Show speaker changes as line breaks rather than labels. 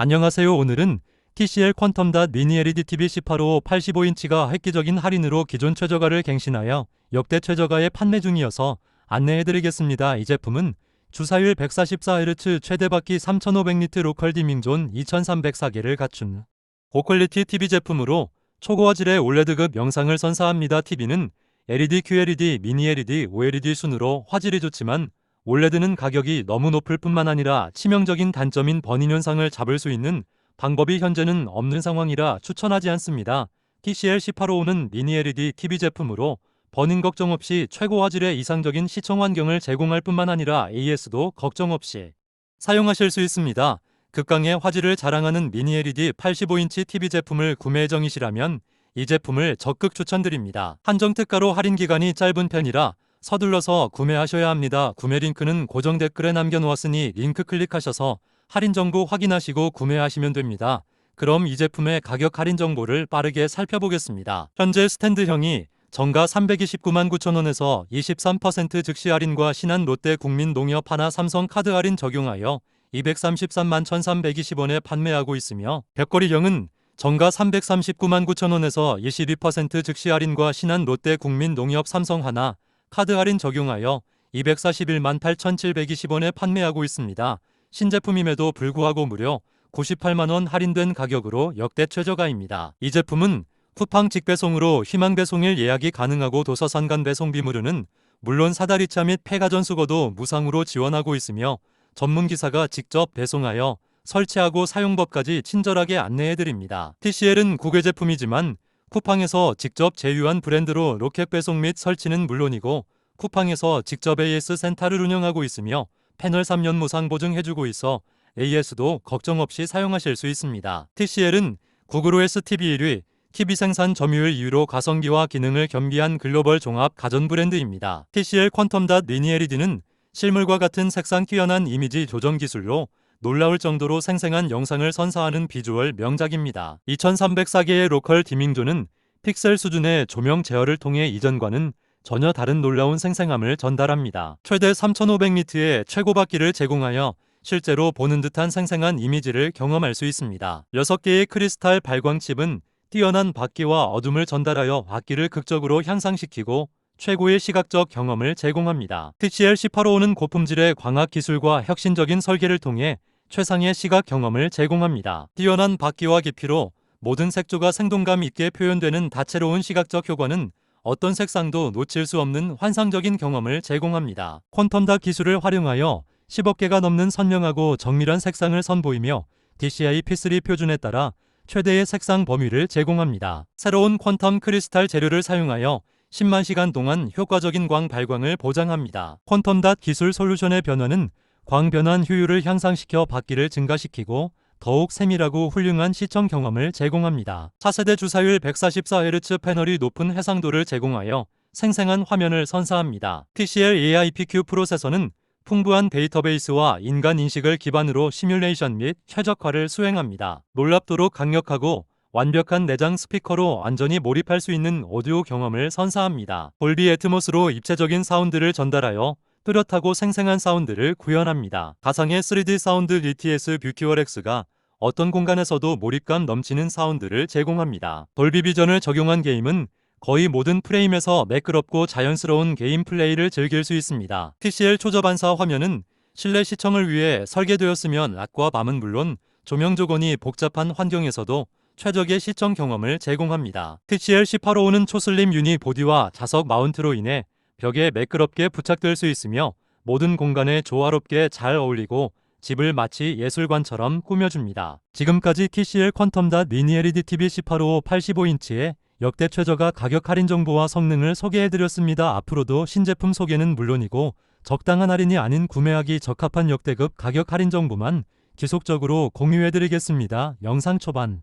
안녕하세요. 오늘은 TCL 퀀텀닷 미니 LED TV 18호 85인치가 획기적인 할인으로 기존 최저가를 갱신하여 역대 최저가에 판매 중이어서 안내해드리겠습니다. 이 제품은 주사율 144Hz 최대 바퀴 3500리트 로컬 디밍존 2304개를 갖춘 고퀄리티 TV 제품으로 초고화질의 올레드급 영상을 선사합니다. TV는 LED, QLED, 미니 LED, OLED 순으로 화질이 좋지만 올레드는 가격이 너무 높을 뿐만 아니라 치명적인 단점인 버닝 현상을 잡을 수 있는 방법이 현재는 없는 상황이라 추천하지 않습니다. TCL 1855는 미니 LED TV 제품으로 버닝 걱정 없이 최고 화질의 이상적인 시청 환경을 제공할 뿐만 아니라 AS도 걱정 없이 사용하실 수 있습니다. 극강의 화질을 자랑하는 미니 LED 85인치 TV 제품을 구매 예정이시라면 이 제품을 적극 추천드립니다. 한정 특가로 할인 기간이 짧은 편이라 서둘러서 구매하셔야 합니다. 구매 링크는 고정 댓글에 남겨놓았으니 링크 클릭하셔서 할인 정보 확인하시고 구매하시면 됩니다. 그럼 이 제품의 가격 할인 정보를 빠르게 살펴보겠습니다. 현재 스탠드형이 정가 329만 9천원에서 23% 즉시 할인과 신한 롯데 국민 농협 하나 삼성 카드 할인 적용하여 233만 1,320원에 판매하고 있으며 벽걸이형은 정가 339만 9천원에서 22% 즉시 할인과 신한 롯데 국민 농협 삼성 하나 카드 할인 적용하여 241만 8,720원에 판매하고 있습니다. 신제품임에도 불구하고 무려 98만원 할인된 가격으로 역대 최저가입니다. 이 제품은 쿠팡 직배송으로 희망 배송일 예약이 가능하고 도서산간 배송 비무르는 물론 사다리차 및 폐가전 수거도 무상으로 지원하고 있으며 전문 기사가 직접 배송하여 설치하고 사용법까지 친절하게 안내해 드립니다. TCL은 국외 제품이지만 쿠팡에서 직접 제휴한 브랜드로 로켓 배송 및 설치는 물론이고 쿠팡에서 직접 AS 센터를 운영하고 있으며 패널 3년 무상 보증해주고 있어 AS도 걱정 없이 사용하실 수 있습니다. TCL은 구글 OS TV 1위, TV 생산 점유율 2위로 가성비와 기능을 겸비한 글로벌 종합 가전 브랜드입니다. TCL 퀀텀닷 미니 LED는 실물과 같은 색상 뛰어난 이미지 조정 기술로 놀라울 정도로 생생한 영상을 선사하는 비주얼 명작입니다. 2304개의 로컬 디밍존은 픽셀 수준의 조명 제어를 통해 이전과는 전혀 다른 놀라운 생생함을 전달합니다. 최대 3500니트의 최고 바퀴를 제공하여 실제로 보는 듯한 생생한 이미지를 경험할 수 있습니다. 6개의 크리스탈 발광칩은 뛰어난 바퀴와 어둠을 전달하여 바퀴를 극적으로 향상시키고 최고의 시각적 경험을 제공합니다. TCL 1855는 고품질의 광학 기술과 혁신적인 설계를 통해 최상의 시각 경험을 제공합니다. 뛰어난 바퀴와 깊이로 모든 색조가 생동감 있게 표현되는 다채로운 시각적 효과는 어떤 색상도 놓칠 수 없는 환상적인 경험을 제공합니다. 퀀텀닷 기술을 활용하여 10억 개가 넘는 선명하고 정밀한 색상을 선보이며 DCI P3 표준에 따라 최대의 색상 범위를 제공합니다. 새로운 퀀텀 크리스탈 재료를 사용하여 10만 시간 동안 효과적인 광 발광을 보장합니다. 퀀텀닷 기술 솔루션의 변화는 광 변환 효율을 향상시켜 바퀴를 증가시키고 더욱 세밀하고 훌륭한 시청 경험을 제공합니다. 차세대 주사율 144Hz 패널이 높은 해상도를 제공하여 생생한 화면을 선사합니다. TCL AIPQ 프로세서는 풍부한 데이터베이스와 인간 인식을 기반으로 시뮬레이션 및 최적화를 수행합니다. 놀랍도록 강력하고 완벽한 내장 스피커로 완전히 몰입할 수 있는 오디오 경험을 선사합니다. 볼비 애트모스로 입체적인 사운드를 전달하여 뚜렷하고 생생한 사운드를 구현합니다. 가상의 3D 사운드 DTS 뷰티월 X가 어떤 공간에서도 몰입감 넘치는 사운드를 제공합니다. 돌비 비전을 적용한 게임은 거의 모든 프레임에서 매끄럽고 자연스러운 게임 플레이를 즐길 수 있습니다. TCL 초저반사 화면은 실내 시청을 위해 설계되었으며 낮과 밤은 물론 조명 조건이 복잡한 환경에서도 최적의 시청 경험을 제공합니다. TCL 1855는 초슬림 유니 보디와 자석 마운트로 인해 벽에 매끄럽게 부착될 수 있으며 모든 공간에 조화롭게 잘 어울리고 집을 마치 예술관처럼 꾸며줍니다. 지금까지 TCL 퀀텀닷 미니 LED TV 1855 85인치의 역대 최저가 가격 할인 정보와 성능을 소개해드렸습니다. 앞으로도 신제품 소개는 물론이고 적당한 할인이 아닌 구매하기 적합한 역대급 가격 할인 정보만 지속적으로 공유해드리겠습니다. 영상 초반